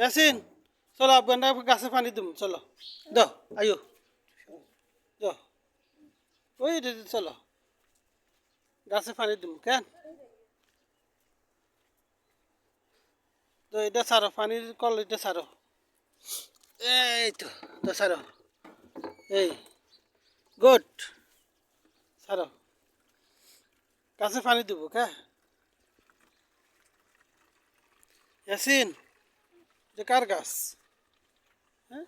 ইয়াসিন চলো আফগান গাছে পানি দিম, চলো। দ, আয়ো। দ। ওই চলো। গাছে পানি দিম, কেন? তো এটা ছাড়ো পানির কল এটা ছাড়ো। এই তো তো ছাড়ো। এই, গুড। ছাড়ো। গাছে পানি দেবো, কে? ইয়াসিন এটা কার গাছ? হ্যাঁ?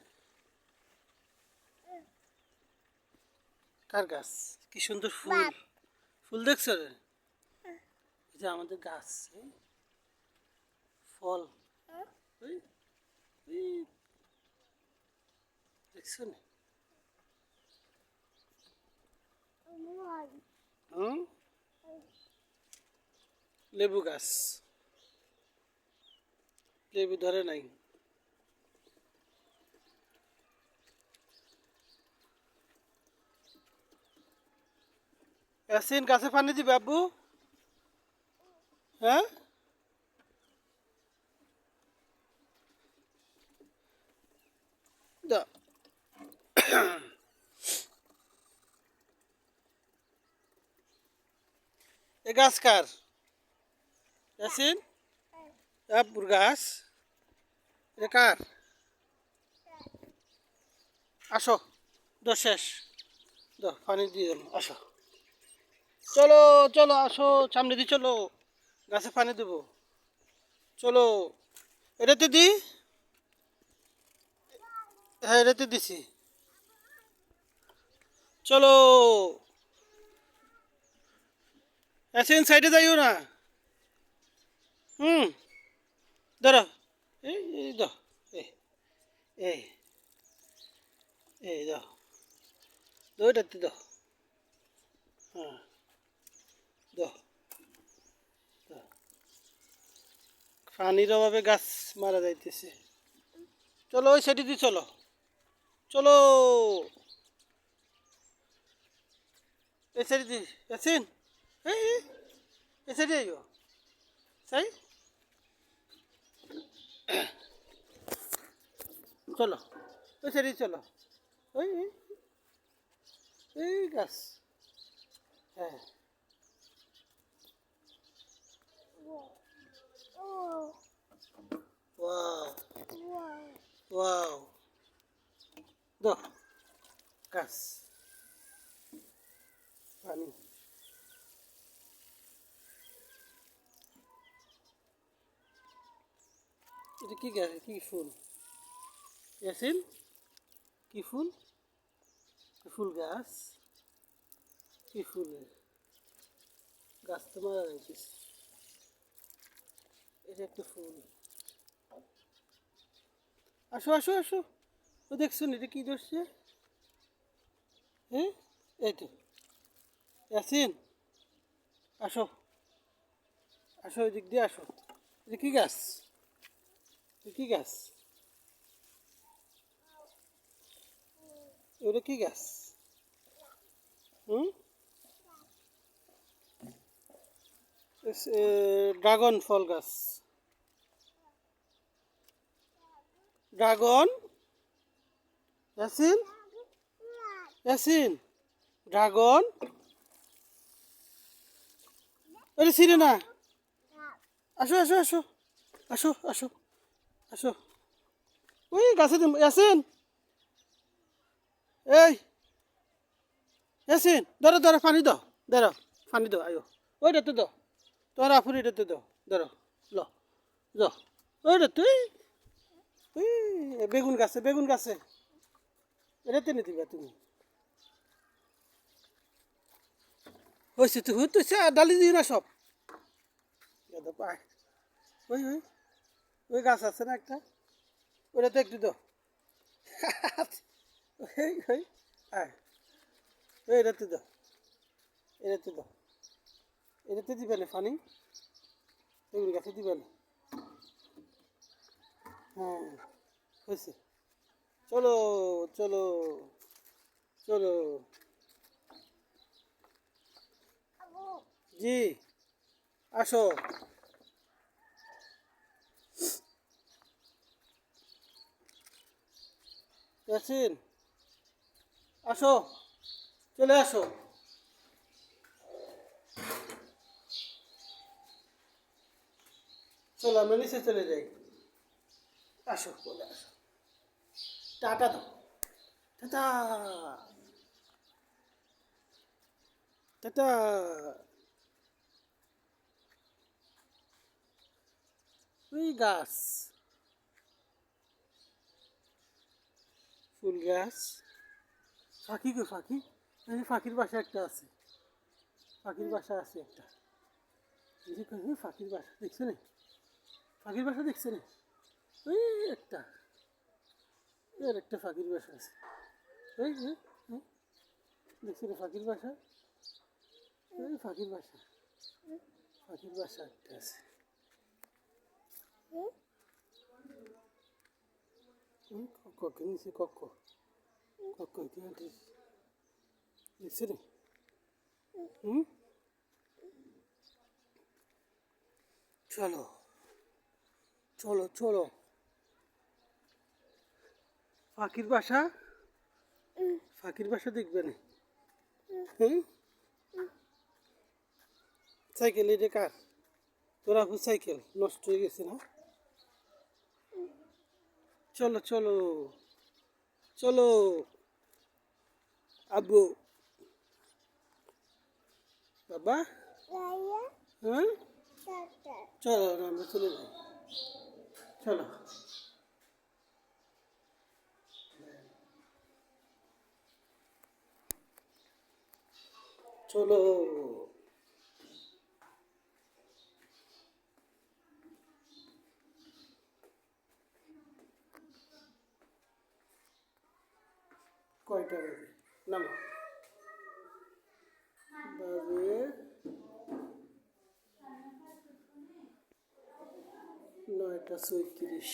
কার গাছ? কি সুন্দর ফুল। ফুল দেখছ রে? এটা আমাদের গাছ। ফল। দেখছ না? লেবু গাছ। লেবু ধরে নাই। ইয়াসিন গাছে পানি দিবে আব্বু। হ্যাঁ? এ গাছ কার? ইয়াসিন আব্বুর গাছ। এটা কার? আসো, দো শেষ। দো, পানি দিয়ে দিলাম, আসো। চলো চলো, আসো, সামনে দিয়ে চলো। গাছে পানি দেবো। চলো। এটাতে দি হ্যাঁ এটাতে দিছি। চলো। অ্যাসেন সাইডে যাইও না। হুম। ধরো এই দাও। এই এই দাও। দাও। হ্যাঁ দাও দাও। পানির অভাবে গাছ মারা যাইতেছে। চলো, ওই সাইডে দিয়ে চলো। চলো। এই দিয়ে ইয়াসিন এই সাইডে আইও সাই চলো, ওই সাইডে চলো। ওই এই গাছ। হ্যাঁ। ওয়াও ওয়াও দাও গাছ পানি এটা কি গাছ কি ফুল ইয়াসিন কি ফুল কি ফুল গাছ কি ফুলের গাছ তো মারা যাইতেছে আসো আসো আসো। ও দেখছ এটা কি ধরছে? হ্যাঁ? এই তো। ইয়াসিন, আসো। আসো ওই দিক দিয়ে, আসো। এটা কি গাছ? কি গাছ? ওটা কি গাছ? হুম? ড্রাগন ফল গাছ। ড্রাগন। ইয়াসিন? ইয়াসিন ড্রাগন। আরে ছিঁড়ে না। আসো আসো আসো। আসো আসো আসো। ওই গাছে ইয়াসিন। এই। ইয়াসিন ধরো ধরো পানি দাও। ধরো পানি দাও আয়ো। ওইটাতে দাও। তোমার এটাতে দাও। ধরো ল। ল। ওইটা তুই। ওই বেগুন গাছে বেগুন গাছে। এটাতে নিতে দিবা তুমি। হয়েছে তুই তুই ডালি দিই না সব। ওই ওই ওই গাছ আছে না একটা? ওটাতে একটু দাও। ওই ওই, আয়। এটাতে দাও। এটাতে দাও। এটাতে দিবে না পানি বেগুন গাছে দিবে না। হ্যাঁ হয়েছে। চলো চলো চলো। জি, আসো। ইয়াসিন, আসো, চলে আসো। চলো, আমরা নিচে চলে যাই। আসো চলে আসো। টাটা দাও। টাটা। টাটা। ওই গাছ। ফুল গাছ। ফাঁকি গো, ফাঁকি। ফাঁকির বাসা একটা আছে। ফাঁকির বাসা আছে একটা। ফাঁকির বাসা, দেখছ না? ফাঁকির বাসা দেখছ না? একটা এর একটা ফাঁকির বাসা আছে। ওই। দেখছ ফাঁকির বাসা। ওই ফাঁকির বাসা। ফাঁকির বাসা একটা আছে। হুম, কক নিচে কক কক। কি আন্টি দেখছ না হুম? চলো। চলো চলো। ফাঁকির বাসা? ফাঁকির বাসা দেখবে না। হুম? সাইকেল এটা কার? তোর আপু সাইকেল নষ্ট হয়ে গেছে না? চলো চলো চলো। আব্বু। বাবা? হ্যাঁ চলো আমরা চলে যাই। চলো। চলো। কয়টা বাজে? নামো। বাজে নয়টা চৌত্রিশ।